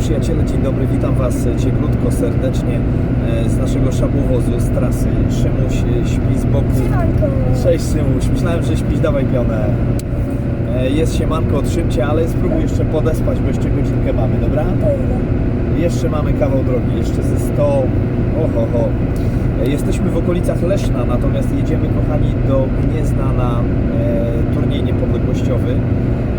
przyjaciele, dzień dobry, witam Was cieplutko, serdecznie e, z naszego szabłowozu, z trasy. Szymuś e, śpi z boku. Siemanko. Cześć Szymuś, myślałem, że śpisz, dawaj pionę. E, Jest siemanko od Szymcia, ale spróbuj jeszcze podespać, bo jeszcze godzinkę mamy, dobra? Jeszcze mamy kawał drogi, jeszcze ze 100. Oho, ho. E, Jesteśmy w okolicach Leszna, natomiast jedziemy, kochani, do Gniezna na e, turniej niepodległościowy.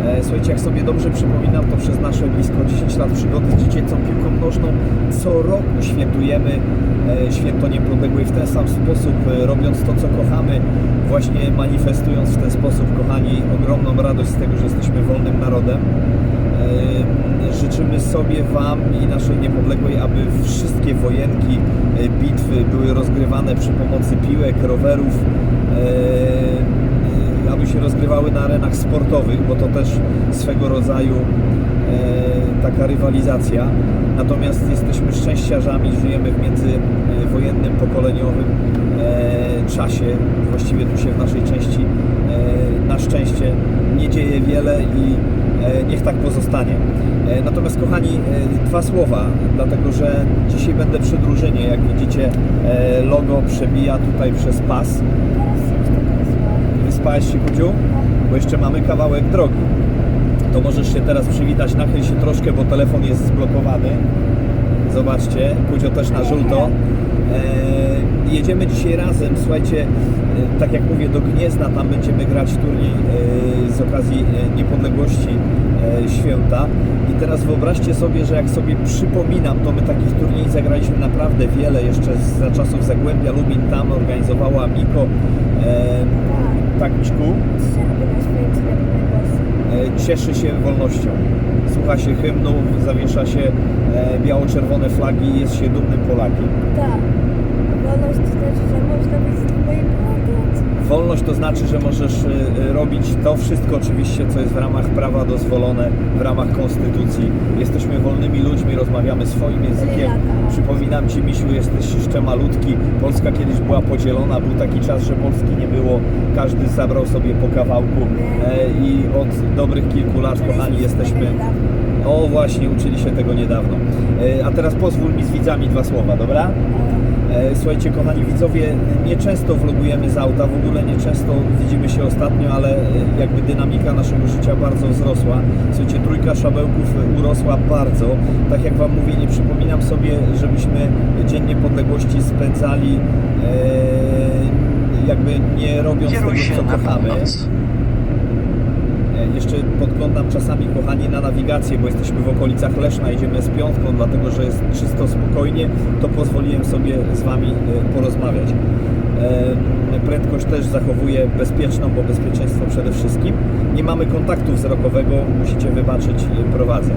E, słuchajcie, jak sobie dobrze przypominam, to przez nasze blisko 10 lat przygody z dziecięcą piłką nożną co roku świętujemy e, święto niepodległej w ten sam sposób, e, robiąc to, co kochamy, właśnie manifestując w ten sposób, kochani, ogromną radość z tego, że jesteśmy wolnym narodem. E, Życzymy sobie Wam i naszej niepodległej, aby wszystkie wojenki, e, bitwy były rozgrywane przy pomocy piłek, rowerów, e, aby się rozgrywały na arenach sportowych, bo to też swego rodzaju e, taka rywalizacja. Natomiast jesteśmy szczęściarzami, żyjemy w międzywojennym, pokoleniowym e, czasie. Właściwie tu się w naszej części e, na szczęście nie dzieje wiele i e, niech tak pozostanie. E, Natomiast kochani, dwa słowa, dlatego że dzisiaj będę przy drużynie. Jak widzicie, logo przebija tutaj przez pas. Wyspałeś się, Kuciu? Bo jeszcze mamy kawałek drogi. To możesz się teraz przywitać, nachyl się troszkę, bo telefon jest zblokowany. Zobaczcie, Kucio też na żółto. E, jedziemy dzisiaj razem, słuchajcie, e, tak jak mówię, do Gniezna, tam będziemy grać turniej e, z okazji niepodległości święta. I teraz wyobraźcie sobie, że jak sobie przypominam, to my takich turniej zagraliśmy naprawdę wiele, jeszcze za czasów Zagłębia Lubin tam organizowała Miko. E, tak, Miśku? E, cieszy się wolnością. Słucha się hymnu, zawiesza się e, biało-czerwone flagi i jest się dumnym Polakiem. Tak. Wolność to znaczy, że można być. Wolność to znaczy, że możesz e, e, robić to wszystko oczywiście, co jest w ramach prawa dozwolone, w ramach konstytucji. Jesteśmy wolnymi ludźmi, rozmawiamy swoim językiem. Przypominam Ci, Misiu, jesteś jeszcze malutki. Polska kiedyś była podzielona, był taki czas, że Polski nie było. Każdy zabrał sobie po kawałku e, i od dobrych kilku lat, kochani, jesteśmy... O właśnie, uczyli się tego niedawno. E, A teraz pozwól mi z widzami dwa słowa, dobra? E, Słuchajcie, kochani widzowie, nieczęsto vlogujemy z auta, w ogóle nieczęsto widzimy się ostatnio, ale e, jakby dynamika naszego życia bardzo wzrosła. Słuchajcie, trójka szabełków urosła bardzo. Tak jak Wam mówię, nie przypominam sobie, żebyśmy Dzień Niepodległości spędzali e, jakby nie robiąc tego, Kieruj się co kochamy. północ. Jeszcze podglądam czasami, kochani, na nawigację, bo jesteśmy w okolicach Leszna, jedziemy z piątką, dlatego że jest czysto spokojnie, to pozwoliłem sobie z Wami e, porozmawiać. E, Prędkość też zachowuję bezpieczną, bo bezpieczeństwo przede wszystkim. Nie mamy kontaktu wzrokowego, musicie wybaczyć, e, prowadzę.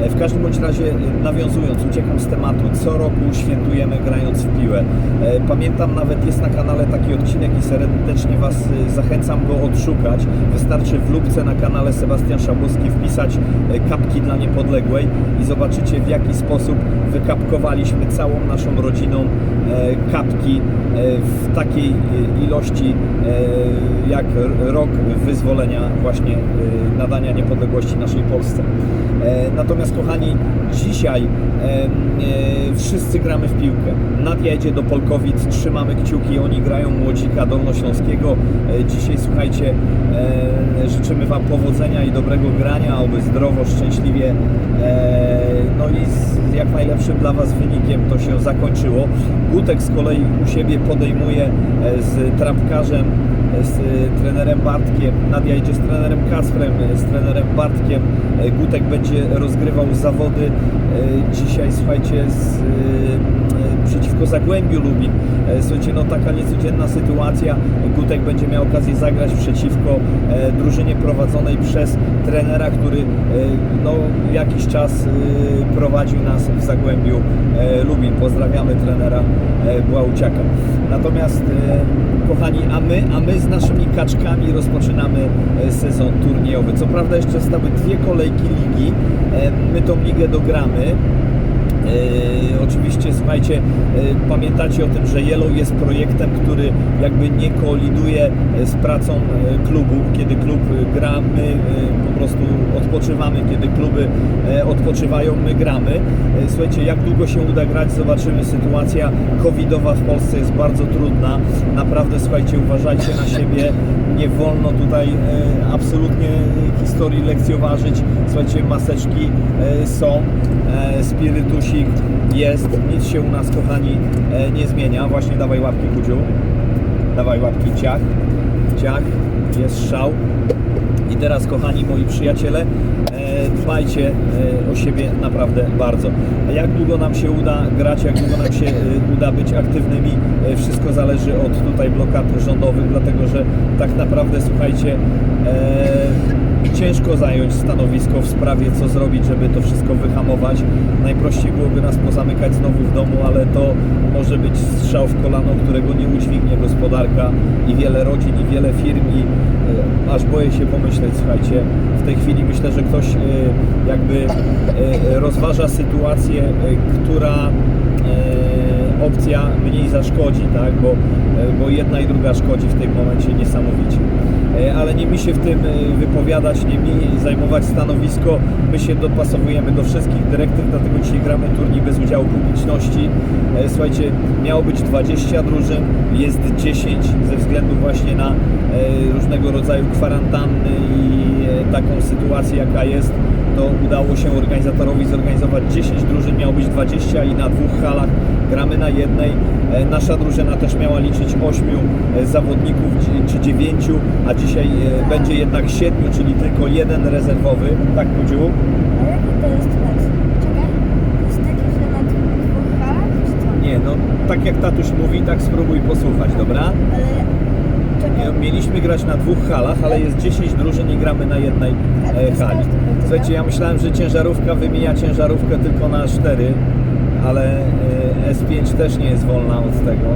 E, W każdym bądź razie, e, nawiązując, uciekam z tematu, co roku świętujemy grając w piłę. E, Pamiętam nawet jest na kanale taki odcinek i serdecznie Was zachęcam go odszukać. Wystarczy w lubce na kanale Sebastian Szabłowski wpisać kapki dla niepodległej i zobaczycie w jaki sposób wykapkowaliśmy całą naszą rodziną kapki w takiej ilości jak rok wyzwolenia właśnie nadania niepodległości naszej Polsce. E, Natomiast kochani, dzisiaj em, e, wszyscy gramy w piłkę. Nadia jedzie do Polkowic, trzymamy kciuki, oni grają Młodzika Dolnośląskiego. E, Dzisiaj słuchajcie, e, życzymy Wam powodzenia i dobrego grania, oby zdrowo, szczęśliwie, e, no i z jak najlepszym dla Was wynikiem to się zakończyło. Gutek z kolei u siebie podejmuje e, z trampkarzem z e, trenerem Bartkiem, Nadia idzie z trenerem Kasprem, e, z trenerem Bartkiem, E, Gutek będzie rozgrywał zawody dzisiaj, słuchajcie, z, przeciwko Zagłębiu Lubin. Słuchajcie, no taka niecodzienna sytuacja. Gutek będzie miał okazję zagrać przeciwko drużynie prowadzonej przez trenera, który no, jakiś czas prowadził nas w Zagłębiu Lubin. Pozdrawiamy trenera Błauciaka. Natomiast kochani, a my, a my z naszymi kaczkami rozpoczynamy e, sezon turniejowy. Co prawda jeszcze stały dwie kolejki ligi. E, My tą ligę dogramy. E, oczywiście słuchajcie, e, pamiętacie o tym, że Yellow jest projektem, który jakby nie koliduje e, z pracą klubu. Kiedy klub gra, my po prostu odpoczywamy. Kiedy kluby odpoczywają, my gramy. Słuchajcie, jak długo się uda grać, zobaczymy. Sytuacja covidowa w Polsce jest bardzo trudna. Naprawdę, słuchajcie, uważajcie na siebie. Nie wolno tutaj absolutnie historii lekcjoważyć. Słuchajcie, maseczki są, e, jest, nic się u nas, kochani, e, nie zmienia. Właśnie dawaj łapki, Kudziu. Dawaj łapki, ciach, ciach, jest szał. I teraz, kochani moi przyjaciele, e, dbajcie e, o siebie naprawdę bardzo. Jak długo nam się uda grać, jak długo nam się e, uda być aktywnymi, e, wszystko zależy od tutaj blokad rządowych, dlatego że tak naprawdę, słuchajcie, ciężko zająć stanowisko w sprawie, co zrobić, żeby to wszystko wyhamować. Najprościej byłoby nas pozamykać znowu w domu, ale to może być strzał w kolano, którego nie udźwignie gospodarka i wiele rodzin, i wiele firm i aż boję się pomyśleć, słuchajcie, w tej chwili myślę, że ktoś jakby e, rozważa sytuację, e, która e, opcja mniej zaszkodzi, tak? bo, e, bo jedna i druga szkodzi w tym momencie niesamowicie. E, Ale nie mi się w tym e, wypowiadać, nie mi zajmować stanowisko. My się dopasowujemy do wszystkich dyrektyw, dlatego dzisiaj gramy turniej bez udziału publiczności. E, Słuchajcie, miało być 20 drużyn, jest 10 ze względu właśnie na różnego rodzaju kwarantanny i taką sytuację jaka jest to udało się organizatorowi zorganizować 10 drużyn, miało być 20 i na dwóch halach gramy na jednej. E, Nasza drużyna też miała liczyć 8 e, zawodników czy 9, a dzisiaj e, będzie jednak 7, czyli tylko jeden rezerwowy. Tak, Kudziu? A jaki to jest mecz? Czekaj. To jest taki, że na dwóch halach, czy co? Nie, no tak jak tatuś mówi, tak spróbuj posłuchać, dobra? Ale... Mieliśmy grać na dwóch halach, ale jest 10 drużyn i gramy na jednej e, hali. Słuchajcie, ja myślałem, że ciężarówka wymienia ciężarówkę tylko na 4, ale e, S5 też nie jest wolna od tego.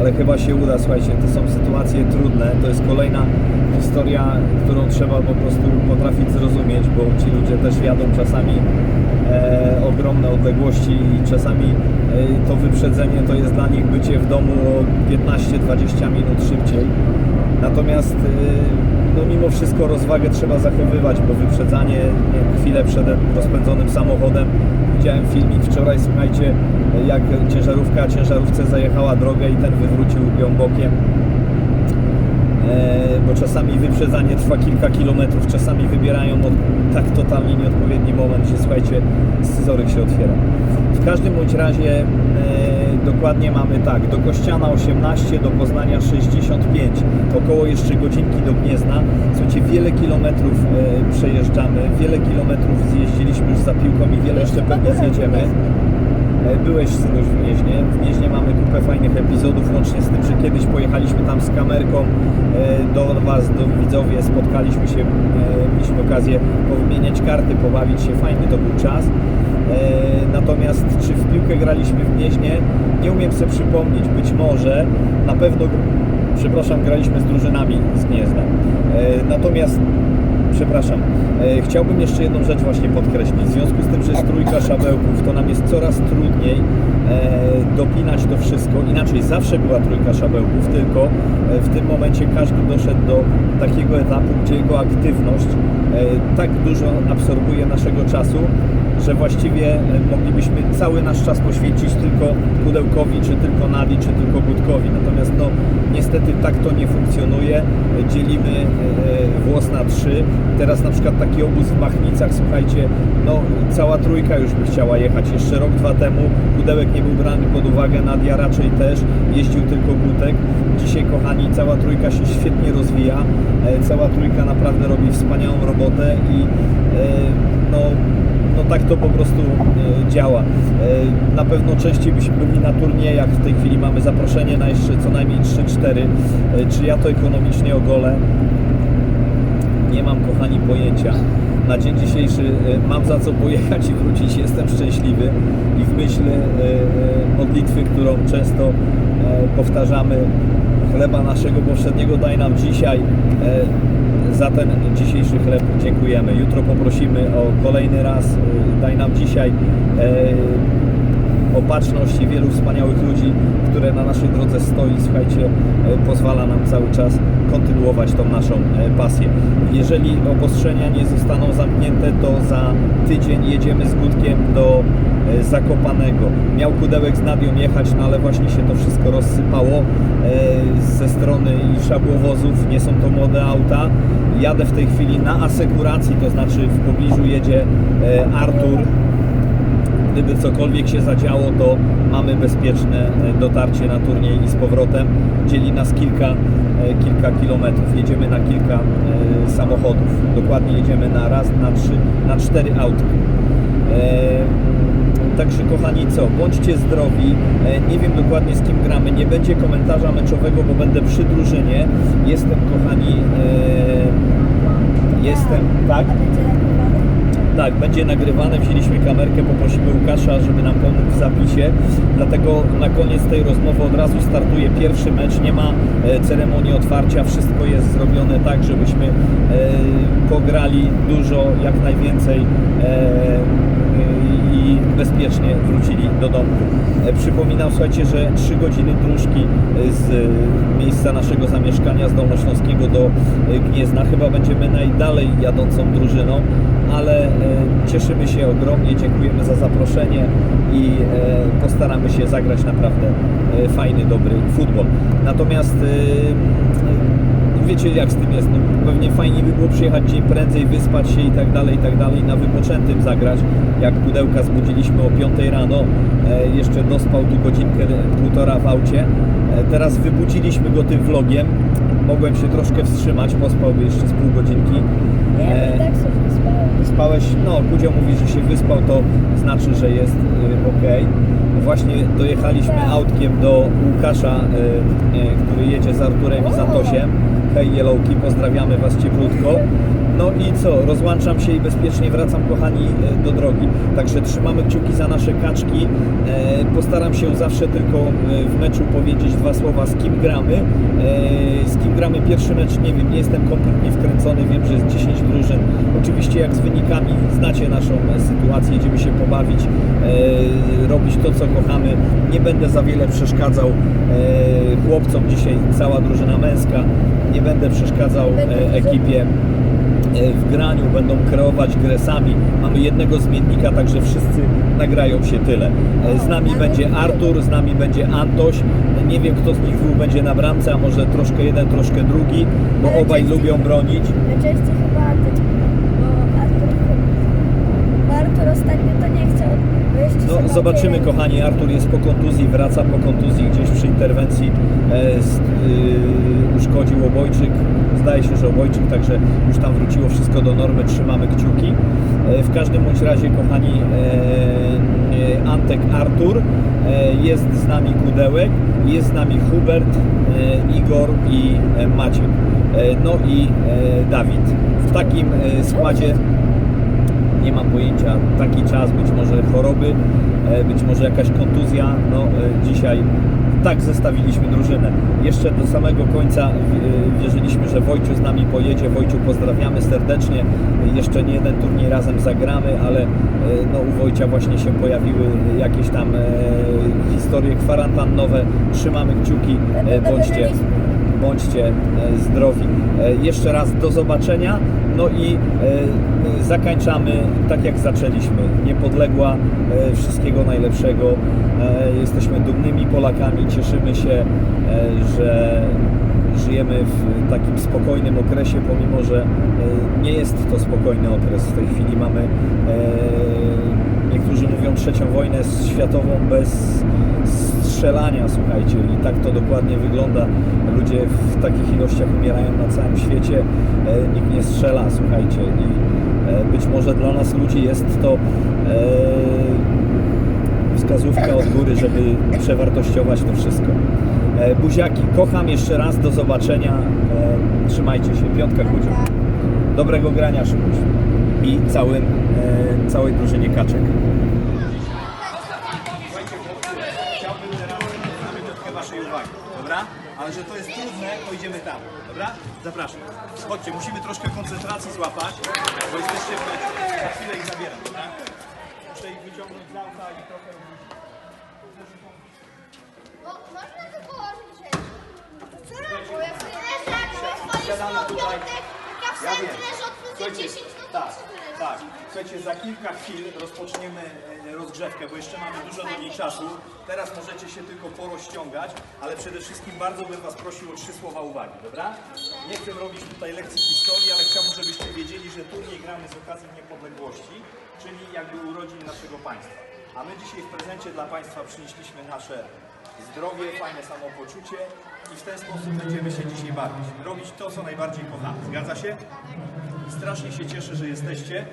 Ale chyba się uda, słuchajcie, to są sytuacje trudne, to jest kolejna historia, którą trzeba po prostu potrafić zrozumieć, bo ci ludzie też jadą czasami e, ogromne odległości i czasami e, to wyprzedzenie to jest dla nich bycie w domu o 15-20 minut szybciej. Natomiast e, no mimo wszystko rozwagę trzeba zachowywać, bo wyprzedzanie nie, chwilę przed rozpędzonym samochodem. Widziałem filmik wczoraj, słuchajcie, jak ciężarówka ciężarówce zajechała drogę i ten wywrócił ją bokiem. E, bo czasami wyprzedzanie trwa kilka kilometrów, czasami wybierają od, tak totalnie nieodpowiedni moment, że słuchajcie, scyzoryk się otwiera. W każdym bądź razie e, dokładnie mamy tak, do Kościana 18, do Poznania 65, około jeszcze godzinki do Gniezna. Słuchajcie, wiele kilometrów e, przejeżdżamy, wiele kilometrów zjeździliśmy już za piłką i wiele jeszcze pewnie zjedziemy. E, Byłeś synuś w Gnieźnie. W Gnieźnie mamy kupę fajnych epizodów, łącznie z tym, że kiedyś pojechaliśmy tam z kamerką e, do Was, do widzowie, spotkaliśmy się, e, mieliśmy okazję powymieniać karty, pobawić się, fajny to był czas. Natomiast czy w piłkę graliśmy w Gnieźnie? Nie umiem sobie przypomnieć, być może, na pewno, przepraszam, graliśmy z drużynami z Gniezna. Natomiast Przepraszam. E, Chciałbym jeszcze jedną rzecz właśnie podkreślić. W związku z tym, że jest trójka szabełków, to nam jest coraz trudniej e, dopinać to wszystko. Inaczej zawsze była trójka szabełków, tylko e, w tym momencie każdy doszedł do takiego etapu, gdzie jego aktywność e, tak dużo absorbuje naszego czasu, że właściwie e, moglibyśmy cały nasz czas poświęcić tylko pudełkowi, czy tylko Nadi, czy tylko Gutkowi. Natomiast no, niestety tak to nie funkcjonuje. E, Dzielimy e, włos na trzy. Teraz na przykład taki obóz w Machnicach, słuchajcie, no cała trójka już by chciała jechać. Jeszcze rok, dwa temu pudełek nie był brany pod uwagę, Nadia raczej też, jeździł tylko Gutek. Dzisiaj, kochani, cała trójka się świetnie rozwija. E, Cała trójka naprawdę robi wspaniałą robotę i e, no no tak to po prostu e, działa. E, na pewno częściej byśmy byli na turniejach, w tej chwili mamy zaproszenie na jeszcze co najmniej 3-4. E, czy ja to ekonomicznie ogolę? Nie mam, kochani, pojęcia. Na dzień dzisiejszy mam za co pojechać i wrócić, jestem szczęśliwy i w myśl modlitwy, którą często powtarzamy, chleba naszego powszedniego daj nam dzisiaj, za ten dzisiejszy chleb dziękujemy. Jutro poprosimy o kolejny raz. e, Daj nam dzisiaj e, opatrzność wielu wspaniałych ludzi, które na naszej drodze stoi. Słuchajcie, e, pozwala nam cały czas kontynuować tą naszą e, pasję. Jeżeli obostrzenia nie zostaną zamknięte, to za tydzień jedziemy z Gutkiem do Zakopanego. Miał kudełek z Nadią jechać, no ale właśnie się to wszystko rozsypało e, ze strony i szabłowozów. Nie są to młode auta. Jadę w tej chwili na asekuracji, to znaczy w pobliżu jedzie e, Artur. Gdyby cokolwiek się zadziało, to mamy bezpieczne e, dotarcie na turniej i z powrotem. Dzieli nas kilka, e, kilka kilometrów. Jedziemy na kilka e, samochodów. Dokładnie jedziemy na raz, na trzy, na cztery auta. Także kochani co, bądźcie zdrowi. E, Nie wiem dokładnie z kim gramy. Nie będzie komentarza meczowego, bo będę przy drużynie. Jestem kochani. E, jestem. Tak? Tak, będzie nagrywane, wzięliśmy kamerkę, poprosimy Łukasza, żeby nam pomógł w zapisie. Dlatego na koniec tej rozmowy od razu startuje pierwszy mecz. Nie ma e, ceremonii otwarcia, wszystko jest zrobione tak, żebyśmy pograli dużo, jak najwięcej i bezpiecznie wrócili do domku. E, Przypominam, słuchajcie, że 3 godziny dróżki e, z e, miejsca naszego zamieszkania z Dolnośląskiego do Gniezna. Chyba będziemy najdalej jadącą drużyną, ale cieszymy się ogromnie, dziękujemy za zaproszenie i postaramy się zagrać naprawdę fajny, dobry futbol. Natomiast wiecie jak z tym jest, no, pewnie fajnie by było przyjechać dzień prędzej, wyspać się i tak dalej, i tak dalej, na wypoczętym zagrać, jak pudełka zbudziliśmy o 5 rano, e, jeszcze dospał tu godzinkę, półtora w aucie, e, teraz wybudziliśmy go tym vlogiem, mogłem się troszkę wstrzymać, pospałby jeszcze z pół godzinki, E, e... tak sobie wyspałem. Spałeś, no Kudzio mówi, że się wyspał, to znaczy, że jest y, ok. Właśnie dojechaliśmy autkiem do Łukasza, y, y, który jedzie z Arturem i z Antosiem. Hej Yellowki, pozdrawiamy Was cieplutko. No i co, rozłączam się i bezpiecznie wracam, kochani, y, do drogi. Także trzymamy kciuki za nasze kaczki. E, Postaram się zawsze tylko y, w meczu powiedzieć dwa słowa, z kim gramy. E, Z kim gramy pierwszy mecz, nie wiem, nie jestem kompletnie wkręcony, wiem, że jest 10 drużyn. Oczywiście jak z wynikami znacie naszą e, sytuację, jedziemy się pobawić, e, robić to, co kochamy. Nie będę za wiele przeszkadzał e, chłopcom dzisiaj, cała drużyna męska. Nie będę przeszkadzał e, ekipie e, w graniu, będą kreować grę sami. Mamy jednego zmiennika, także wszyscy nagrają się tyle. E, Z nami będzie Artur, z nami będzie Antoś. Nie wiem, kto z nich dwóch będzie na bramce, a może troszkę jeden, troszkę drugi, bo obaj lubią bronić. Najczęściej chyba ten, bo Artur, bo Artur ostatnio to nie chciał. bo jeszcze No, zobaczymy, kochani. Artur jest po kontuzji, wraca po kontuzji gdzieś przy interwencji. E, z, y, uszkodził obojczyk. Zdaje się, że obojczyk, także już tam wróciło wszystko do normy. Trzymamy kciuki. E, w każdym bądź razie, kochani, e, Antek Artur. E, jest z nami Kudełek, jest z nami Hubert, e, Igor i e, Maciek. E, no i e, Dawid. W takim e, składzie nie mam pojęcia, taki czas, być może choroby, e, być może jakaś kontuzja, no e, dzisiaj tak zestawiliśmy drużynę. Jeszcze do samego końca w- wierzyliśmy, że Wojciu z nami pojedzie. Wojciu pozdrawiamy serdecznie. Jeszcze nie jeden turniej razem zagramy, ale e, no, u Wojcia właśnie się pojawiły jakieś tam e, historie kwarantannowe. Trzymamy kciuki, e, bądźcie bądźcie e, zdrowi. E, Jeszcze raz do zobaczenia. No i e, zakończamy tak jak zaczęliśmy. Niepodległa, wszystkiego najlepszego. Jesteśmy dumnymi Polakami, cieszymy się, że żyjemy w takim spokojnym okresie, pomimo że nie jest to spokojny okres. W tej chwili mamy niektórzy mówią trzecią wojnę światową bez strzelania, słuchajcie, i tak to dokładnie wygląda. Ludzie w takich ilościach umierają na całym świecie, e, nikt nie strzela, słuchajcie, i e, być może dla nas ludzi jest to e, wskazówka od góry, żeby przewartościować to wszystko. Buziaki, kocham jeszcze raz, do zobaczenia, trzymajcie się, piątka kudziu. Dobrego grania, Szymuś i całym, całej drużynie kaczek. Ale że to jest trudne, to idziemy tam, dobra? Zapraszam. Chodźcie, musimy troszkę koncentracji złapać, bo jesteście w meczu. Za chwilę ich zabieram, dobra? Muszę ich wyciągnąć z auta i trochę... Bo można tu położyć rzeczy. Bo jak Siadamy tutaj. Ja wiem. Słuchajcie, 10, no to tak, tak. Słuchajcie, za kilka chwil rozpoczniemy e, rozgrzewkę, bo jeszcze mamy dużo do niej czasu. Teraz możecie się tylko porozciągać, ale przede wszystkim bardzo bym Was prosił o trzy słowa uwagi, dobra? Nie chcę robić tutaj lekcji historii, ale chciałbym, żebyście wiedzieli, że turniej gramy z okazji niepodległości, czyli jakby urodzin naszego państwa. A my dzisiaj w prezencie dla Państwa przynieśliśmy nasze zdrowie, fajne samopoczucie i w ten sposób będziemy się dzisiaj bawić. Robić to, co najbardziej kochamy. Zgadza się? Strasznie się cieszę, że jesteście.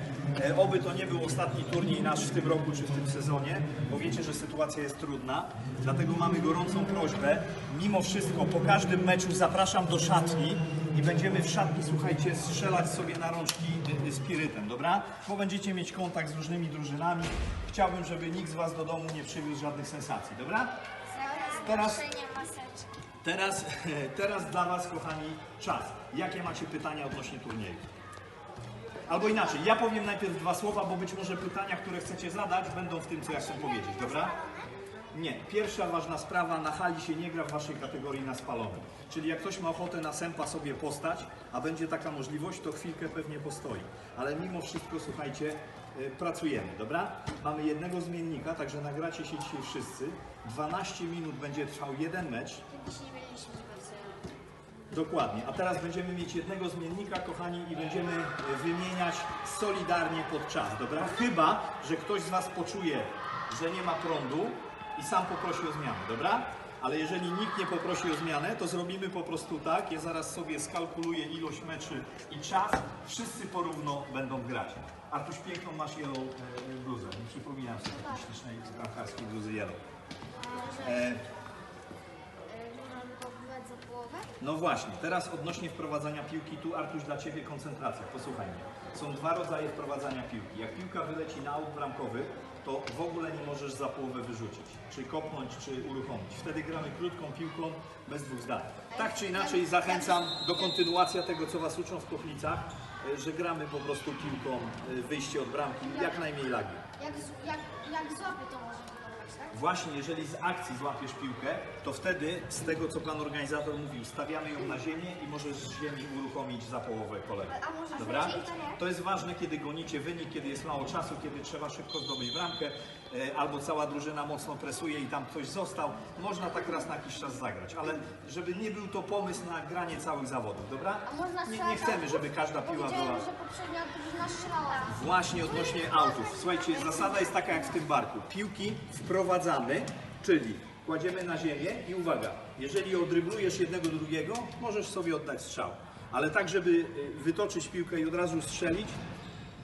E, Oby to nie był ostatni turniej nasz w tym roku czy w tym sezonie, bo wiecie, że sytuacja jest trudna. Dlatego mamy gorącą prośbę. Mimo wszystko po każdym meczu zapraszam do szatni i będziemy w szatni, słuchajcie, strzelać sobie na rączki y, y, spirytem, dobra? Bo będziecie mieć kontakt z różnymi drużynami. Chciałbym, żeby nikt z Was do domu nie przywiózł żadnych sensacji, dobra? Teraz- Teraz, teraz dla Was, kochani, czas. Jakie macie pytania odnośnie turnieju? Albo inaczej, ja powiem najpierw dwa słowa, bo być może pytania, które chcecie zadać, będą w tym, co ja chcę powiedzieć, dobra? Nie. Pierwsza ważna sprawa, na hali się nie gra w Waszej kategorii na spalonym. Czyli jak ktoś ma ochotę na sępa sobie postać, a będzie taka możliwość, to chwilkę pewnie postoi. Ale mimo wszystko, słuchajcie, pracujemy, dobra? Mamy jednego zmiennika, także nagracie się dzisiaj wszyscy. 12 minut będzie trwał jeden mecz. Dokładnie. A teraz będziemy mieć jednego zmiennika, kochani, i będziemy e, wymieniać solidarnie pod czas, dobra? Chyba, że ktoś z Was poczuje, że nie ma prądu i sam poprosi o zmianę, dobra? Ale jeżeli nikt nie poprosi o zmianę, to zrobimy po prostu tak. Ja zaraz sobie skalkuluję ilość meczy i czas. Wszyscy porówno będą grać. Artuś, piękną masz yellow e, bluzę. Nie przypominam sobie takiej ślicznej bramkarskiej bluzy yellow. E, Można kupować za połowę? No właśnie, teraz odnośnie wprowadzania piłki, tu Artuś dla Ciebie koncentracja, posłuchaj mnie. Są dwa rodzaje wprowadzania piłki. Jak piłka wyleci na aut bramkowy, to w ogóle nie możesz za połowę wyrzucić, czy kopnąć, czy uruchomić. Wtedy gramy krótką piłką, bez dwóch zdań. Tak czy inaczej zachęcam do kontynuacja tego, co Was uczą w Kochlicach, e, że gramy po prostu piłką e, wyjście od bramki, jak najmniej lagi. Jak, jak, jak to może? Właśnie, jeżeli z akcji złapiesz piłkę, to wtedy z tego, co pan organizator mówił, stawiamy ją na ziemię i możesz z ziemi uruchomić za połowę. A można Dobra? to jest ważne, kiedy gonicie wynik, kiedy jest mało czasu, kiedy trzeba szybko zdobyć bramkę, albo cała drużyna mocno presuje i tam ktoś został. Można tak raz na jakiś czas zagrać, ale żeby nie był to pomysł na granie całych zawodów, dobra? Nie, nie chcemy, żeby każda piła była... Właśnie odnośnie autów. Słuchajcie, zasada jest taka jak w tym barku. Piłki wprowadzamy, czyli kładziemy na ziemię i uwaga, jeżeli odryblujesz jednego do drugiego, możesz sobie oddać strzał. Ale tak, żeby y, wytoczyć piłkę i od razu strzelić,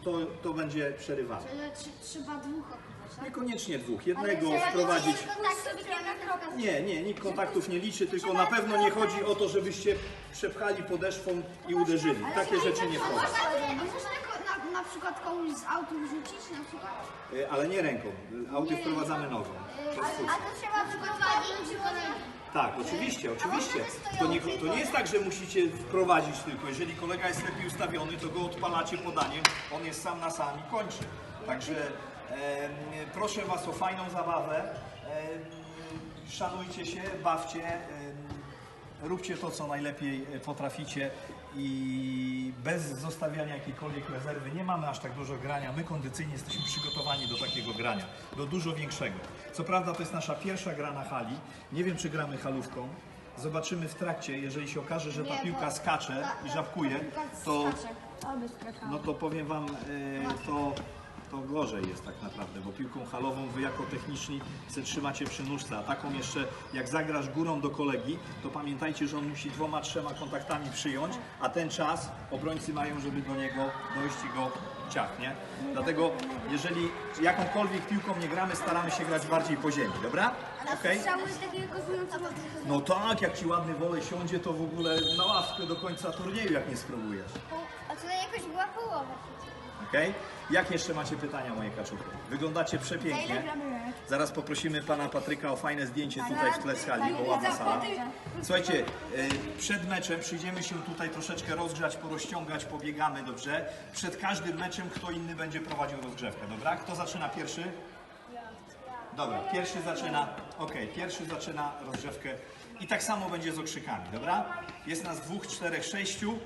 to, to będzie przerywane. Tr- trzeba dwóch? Niekoniecznie dwóch, jednego wprowadzić. Nie, nie, nikt kontaktów nie liczy, tylko na pewno nie chodzi o to, żebyście przepchali podeszwą i uderzyli. Takie rzeczy nie wchodzą. Na, przykład komuś z autu rzucić na przykład? Y, Ale nie ręką, auty wprowadzamy nogą. To jest sztuczne. to trzeba kolegi. Tak, oczywiście, oczywiście. To nie, to nie jest tak, że musicie wprowadzić tylko. Jeżeli kolega jest lepiej ustawiony, to go odpalacie podaniem, on jest sam na sam i kończy. Także proszę Was o fajną zabawę. Szanujcie się, bawcie. róbcie to, co najlepiej e, potraficie i bez zostawiania jakiejkolwiek rezerwy. Nie mamy aż tak dużo grania. My kondycyjnie jesteśmy przygotowani do takiego grania, do dużo większego. Co prawda to jest nasza pierwsza gra na hali. Nie wiem, czy gramy halówką. Zobaczymy w trakcie, jeżeli się okaże, że ta Nie, piłka skacze i żabkuje, to, skacze. Oby skakały. no to powiem Wam, e, to, to gorzej jest tak naprawdę, bo piłką halową Wy jako techniczni se trzymacie przy nóżce, a taką jeszcze jak zagrasz górą do kolegi, to pamiętajcie, że on musi dwoma, trzema kontaktami przyjąć, a ten czas obrońcy mają, żeby do niego dojść i go ciach, nie? Dlatego jeżeli jakąkolwiek piłką nie gramy, staramy się grać bardziej po ziemi, dobra? Okej? Strzały takiego kozującego No tak, jak Ci ładny wolej siądzie, to w ogóle na ławkę do końca turnieju, jak nie spróbujesz. A to jakoś była połowa. Okej? Jak jeszcze macie pytania, moje kaczuchy? Wyglądacie przepięknie. Zaraz poprosimy pana Patryka o fajne zdjęcie tutaj w tle sali, bo ładna sala. Słuchajcie, y, przed meczem przyjdziemy się tutaj troszeczkę rozgrzać, porozciągać, pobiegamy, dobrze? Przed każdym meczem kto inny będzie prowadził rozgrzewkę, dobra? Kto zaczyna pierwszy? Dobra, pierwszy zaczyna, okej, pierwszy zaczyna rozgrzewkę i tak samo będzie z okrzykami, dobra? Jest nas dwóch, czterech, sześciu,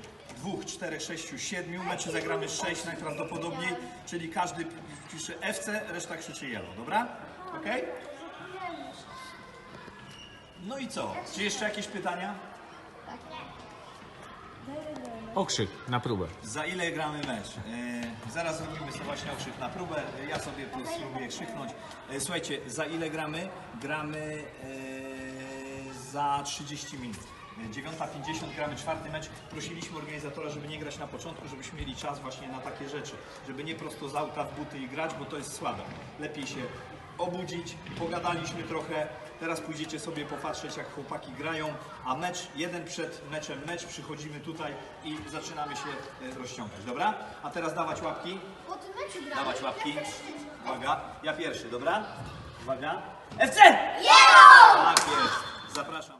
dwóch, czterech, sześciu, siedmiu, meczy zagramy sześć najprawdopodobniej, czyli każdy pisze FC, reszta krzyczy yellow, dobra? Okej? No i co? Czy jeszcze jakieś pytania? Okrzyk na próbę. Za ile gramy mecz? E, zaraz zrobimy sobie właśnie okrzyk na próbę. Ja sobie tu spróbuję krzyknąć. E, słuchajcie, za ile gramy? Gramy e, za 30 minut. E, 9.50 gramy czwarty mecz. Prosiliśmy organizatora, żeby nie grać na początku, żebyśmy mieli czas właśnie na takie rzeczy. Żeby nie prosto z auta w buty i grać, bo to jest słabe. Lepiej się obudzić, pogadaliśmy trochę. Teraz pójdziecie sobie popatrzeć, jak chłopaki grają, a mecz, jeden przed meczem mecz, przychodzimy tutaj i zaczynamy się e, rozciągać, dobra? A teraz dawać łapki, Po tym meczu gramy. dawać łapki. Uwaga, ja pierwszy, dobra? Uwaga. FC! Tak,